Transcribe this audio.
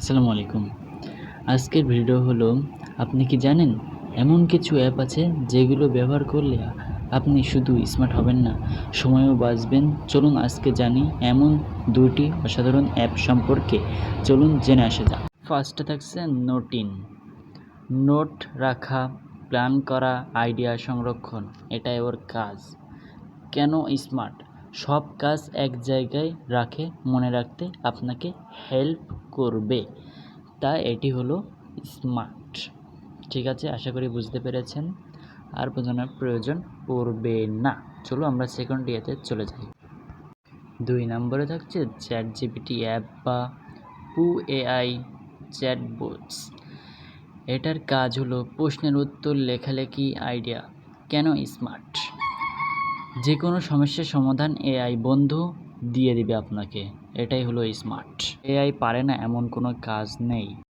আসসালামু আলাইকুম। আজকের ভিডিও হলো, আপনি কি জানেন, এমন কিছু অ্যাপ আছে যেগুলো ব্যবহার করলে আপনি শুধু স্মার্ট হবেন না, সময়ও বাঁচবেন। চলুন আজকে জানি এমন দুটি অসাধারণ অ্যাপ সম্পর্কে। চলুন জেনে আসা যাক। ফার্স্টে থাকছে নোটিন নোট রাখা প্ল্যান করা আইডিয়া সংরক্ষণ, এটাই ওর কাজ। কেন স্মার্ট? সব কাজ এক জায়গায় রাখে, মনে রাখতে আপনাকে হেল্প করবে। তা এটি হলো স্মার্ট ঠিক আছে, আশা করি বুঝতে পেরেছেন। আর বোঝানোর প্রয়োজন পড়বে না। চলো আমরা সেকেন্ড ইয়েতে চলে যাই। দুই নম্বরে থাকছে চ্যাট জিপিটি অ্যাপ বা পু এআই চ্যাটবোটস এটার কাজ হলো প্রশ্নের উত্তর, লেখালেখি আইডিয়া কেন স্মার্ট যে কোনো সমস্যার সমাধান এআই বন্ধু দিয়ে দিবে আপনাকে। এটাই হলো স্মার্ট এআই পারে না এমন কোনো কাজ নেই।